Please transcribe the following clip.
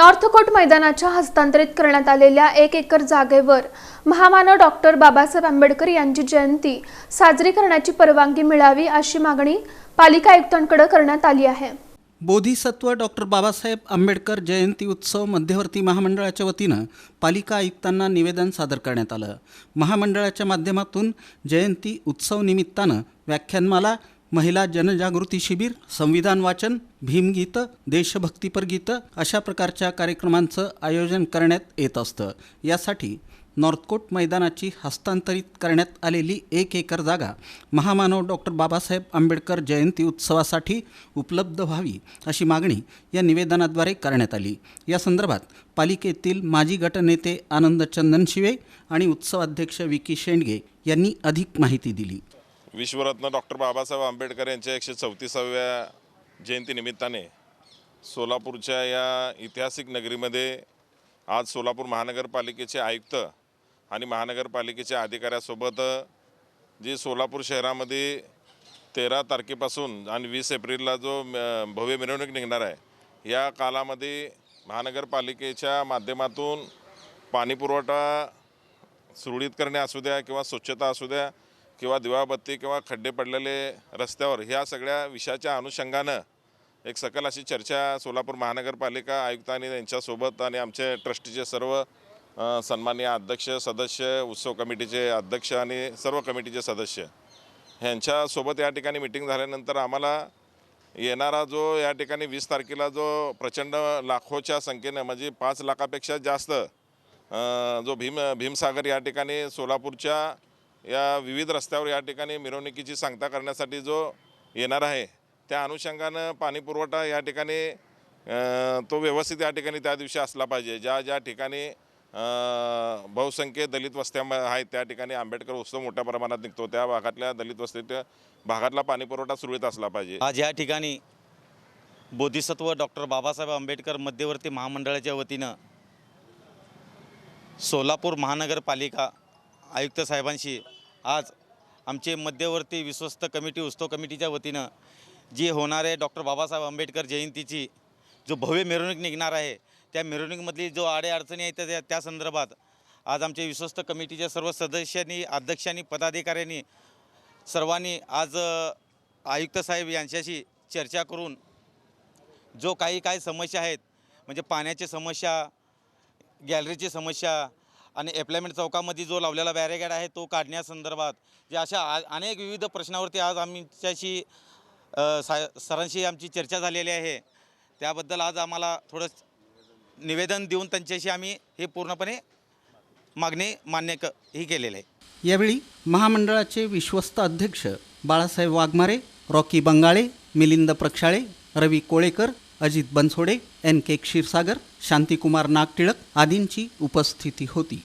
नॉर्थकोट मैदानाच्या हस्तांतरित करण्यात आलेल्या एक एकर जागेवर महामानव डॉक्टर बाबासाहेब आंबेडकर यांची जयंती साजरी करण्याची परवानगी मिळावी अशी मागणी पालिका आयुक्तांकडे करण्यात आली आहे. बोधिसत्व डॉक्टर बाबासाहेब आंबेडकर जयंती उत्सव मध्यवर्ती महामंडळाच्या वतीनं पालिका आयुक्तांना निवेदन सादर करण्यात आलं. महामंडळाच्या माध्यमातून जयंती उत्सव निमित्तानं व्याख्यानमाला महिला जनजागृती शिबिर संविधान वाचन भीमगीतं देशभक्तीपर गीतं अशा प्रकारच्या कार्यक्रमांचं आयोजन करण्यात येत असतं. यासाठी नॉर्थकोट मैदानाची हस्तांतरित करण्यात आलेली एक एकर जागा महामानव डॉक्टर बाबासाहेब आंबेडकर जयंती उत्सवासाठी उपलब्ध व्हावी अशी मागणी या निवेदनाद्वारे करण्यात आली. या संदर्भात पालिकेतील माजी गटनेते आनंद चंदन शिवे आणि उत्सवाध्यक्ष विकी शेंडगे यांनी अधिक माहिती दिली. विश्वरत्न डॉक्टर बाबासाहेब आंबेडकर यांच्या एकशे चौतीसाव्या जयंतीनिमित्ताने सोलापूरच्या या ऐतिहासिक नगरीमध्ये आज सोलापूर महानगरपालिकेचे आयुक्त आणि महानगरपालिकेच्या अधिकाऱ्यासोबत जी सोलापूर शहरामध्ये तेरा तारखेपासून आणि वीस एप्रिलला जो भव्य मिरवणूक निघणार आहे या कालामध्ये महानगरपालिकेच्या माध्यमातून पाणीपुरवठा सुरळीत करणे असू द्या किंवा स्वच्छता असू द्या किंवा दिवाबत्ती किंवा खड्डे पडलेले रस्त्यावर ह्या सगळ्या विषयाच्या अनुषंगानं एक सकल अशी चर्चा सोलापूर महानगरपालिका आयुक्तांनी त्यांच्यासोबत आणि आमचे ट्रस्टीचे सर्व अ, सन्माननीय अध्यक्ष सदस्य उत्सव कमिटीचे अध्यक्ष आणि सर्व कमिटीचे सदस्य ह्यांच्यासोबत या ठिकाणी मिटिंग झाल्यानंतर आम्हाला येणारा जो या ठिकाणी वीस तारखेला जो प्रचंड लाखोच्या संख्येनं म्हणजे पाच लाखापेक्षा जास्त जो भीम भीमसागर या ठिकाणी सोलापूरच्या या विविध रस्त्यावर या ठिकाणी मिरवणुकीची सांगता करण्यासाठी जो येणार आहे त्या अनुषंगानं पाणीपुरवठा या ठिकाणी तो व्यवस्थित या ठिकाणी त्या दिवशी असला पाहिजे. ज्या ज्या ठिकाणी बहुसंख्य दलित वस्त्या आहेत त्या ठिकाणी आंबेडकर उत्सव मोठ्या प्रमाणात निघतो. त्या भागातल्या दलित वस्तीच्या भागातला पाणीपुरवठा सुरळीत असला पाहिजे. आज या ठिकाणी बोधिसत्व डॉक्टर बाबासाहेब आंबेडकर मध्यवर्ती महामंडळाच्या वतीनं सोलापूर महानगरपालिका आयुक्त साहेबांशी आज आमचे मध्यवर्ती विश्वस्त कमिटी उत्सव कमिटीच्या वतीनं जी होणारे डॉक्टर बाबासाहेब आंबेडकर जयंतीची जो भव्य मिरवणूक निघणार आहे त्या मिरवणुकीमधली जो आडेअडचणी आहेत त्या त्या संदर्भात आज आमचे विश्वस्त कमिटीच्या सर्व सदस्यांनी अध्यक्षांनी पदाधिकाऱ्यांनी सर्वांनी आज आयुक्त साहेब यांच्याशी चर्चा करून जो काही काही समस्या आहेत म्हणजे पाण्याची समस्या गॅलरीची समस्या आणि एप्लायमेंट चौकामध्ये जो लावलेला बॅरेगॅड आहे तो काढण्यासंदर्भात जे अशा आ- अनेक विविध प्रश्नावरती आज आमच्याशी सा सरांशी आमची चर्चा झालेली आहे. त्याबद्दल आज आम्हाला थोडं निवेदन देऊन त्यांच्याशी आम्ही हे पूर्णपणे मागणी मान्य क ही केलेलं आहे. यावेळी महामंडळाचे विश्वस्त अध्यक्ष Balasaheb Waghmare Rocky Bangale Milind Prakshale Ravi Kolekar Ajit Bansode N K Kshirsagar Shantikumar Nagtilak आदींची उपस्थिती होती.